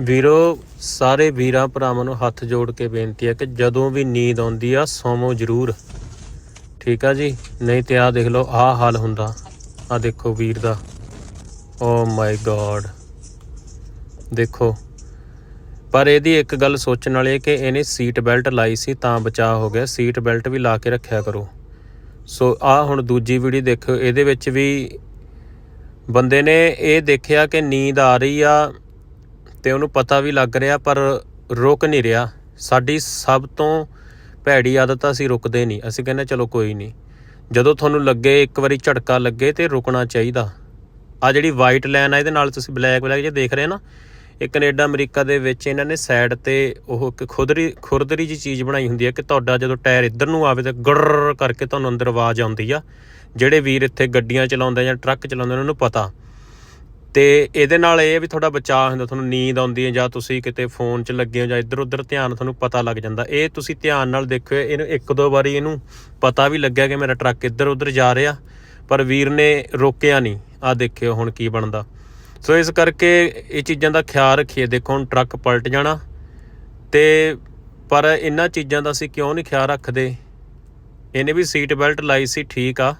ਵੀਰੋ, ਸਾਰੇ ਵੀਰਾਂ ਭਰਾਵਾਂ ਨੂੰ ਹੱਥ ਜੋੜ ਕੇ ਬੇਨਤੀ ਹੈ ਕਿ ਜਦੋਂ ਵੀ ਨੀਂਦ ਆਉਂਦੀ ਆ, ਸੌਵੋ ਜ਼ਰੂਰ। ਠੀਕ ਆ ਜੀ? ਨਹੀਂ ਤੇ ਆ ਦੇਖ ਲਓ, ਆਹ ਹਾਲ ਹੁੰਦਾ। ਆ ਦੇਖੋ ਵੀਰ ਦਾ। ਓ ਮਾਈ ਗॉड ਦੇਖੋ। ਪਰ ਇਹਦੀ ਇੱਕ ਗੱਲ ਸੋਚਣ ਵਾਲੀ ਹੈ ਕਿ ਇਹਨੇ ਸੀਟ ਬੈਲਟ ਲਾਈ ਸੀ ਤਾਂ ਬਚਾਅ ਹੋ ਗਿਆ। ਸੀਟ ਬੈਲਟ ਵੀ ਲਾ ਕੇ ਰੱਖਿਆ ਕਰੋ। ਸੋ ਆ ਹੁਣ ਦੂਜੀ ਵੀਡੀਓ ਦੇਖੋ ਇਹਦੇ ਵਿੱਚ ਵੀ ਬੰਦੇ ਨੇ ਇਹ ਦੇਖਿਆ ਕਿ ਨੀਂਦ ਆ ਰਹੀ ਆ ਤੇ ਉਹਨੂੰ ਪਤਾ ਵੀ ਲੱਗ ਰਿਹਾ, ਪਰ ਰੁਕ ਨਹੀਂ ਰਿਹਾ। ਸਾਡੀ ਸਭ ਤੋਂ ਭੈੜੀ ਆਦਤ ਆ, ਅਸੀਂ ਰੁਕਦੇ ਨਹੀਂ। ਅਸੀਂ ਕਹਿੰਦੇ, ਚਲੋ ਕੋਈ ਨਹੀਂ। ਜਦੋਂ ਤੁਹਾਨੂੰ ਲੱਗੇ, ਇੱਕ ਵਾਰੀ ਝਟਕਾ ਲੱਗੇ ਤੇ ਰੁਕਣਾ ਚਾਹੀਦਾ। ਆ ਜਿਹੜੀ ਵਾਈਟ ਲਾਈਨ ਆ, ਇਹਦੇ ਨਾਲ ਤੁਸੀਂ ਬਲੈਕ ਬਲੈਕ ਜੇ ਦੇਖ ਰਹੇ ਨਾ, ਇਹ ਕੈਨੇਡਾ, ਅਮਰੀਕਾ ਦੇ ਵਿੱਚ ਇਹਨਾਂ ਨੇ ਸਾਈਡ ਤੇ ਉਹ ਇੱਕ ਖੁਦਰੀ, ਖੁਰਦਰੀ ਜੀ ਚੀਜ਼ ਬਣਾਈ ਹੁੰਦੀ ਹੈ ਕਿ ਤੁਹਾਡਾ ਜਦੋਂ ਟਾਇਰ ਇੱਧਰ ਨੂੰ ਆਵੇ ਤਾਂ ਗੜਰ ਕਰਕੇ ਤੁਹਾਨੂੰ ਅੰਦਰ ਆਵਾਜ਼ ਆਉਂਦੀ ਆ। ਜਿਹੜੇ ਵੀਰ ਇੱਥੇ ਗੱਡੀਆਂ ਚਲਾਉਂਦੇ ਜਾਂ ਟਰੱਕ ਚਲਾਉਂਦੇ ਉਹਨਾਂ ਨੂੰ ਪਤਾ। ਤੇ ਇਹਦੇ ਨਾਲ ਇਹ ਵੀ ਤੁਹਾਡਾ ਬਚਾਅ ਹੁੰਦਾ, ਤੁਹਾਨੂੰ ਨੀਂਦ ਆਉਂਦੀ ਹੈ ਜਾਂ ਤੁਸੀਂ ਕਿਤੇ ਫੋਨ 'ਚ ਲੱਗੇ ਹੋ ਜਾਂ ਇੱਧਰ ਉੱਧਰ ਧਿਆਨ ਤੁਹਾਨੂੰ ਪਤਾ ਲੱਗ ਜਾਂਦਾ। ਇਹ ਤੁਸੀਂ ਧਿਆਨ ਨਾਲ ਦੇਖਿਓ, ਇਹਨੂੰ ਇੱਕ ਦੋ ਵਾਰੀ ਇਹਨੂੰ ਪਤਾ ਵੀ ਲੱਗਿਆ ਕਿ ਮੇਰਾ ਟਰੱਕ ਇੱਧਰ ਉੱਧਰ ਜਾ ਰਿਹਾ, ਪਰ ਵੀਰ ਨੇ ਰੋਕਿਆ ਨਹੀਂ। ਆ ਦੇਖਿਓ ਹੁਣ ਕੀ ਬਣਦਾ। ਸੋ ਇਸ ਕਰਕੇ ਇਹ ਚੀਜ਼ਾਂ ਦਾ ਖਿਆਲ ਰੱਖੀਏ। ਦੇਖੋ ਹੁਣ ਟਰੱਕ ਪਲਟ ਜਾਣਾ ਤੇ ਪਰ ਇਹਨਾਂ ਚੀਜ਼ਾਂ ਦਾ ਅਸੀਂ ਕਿਉਂ ਨਹੀਂ ਖਿਆਲ ਰੱਖਦੇ? ਇਹਨੇ ਵੀ ਸੀਟ ਬੈਲਟ ਲਾਈ ਸੀ, ਠੀਕ ਆ।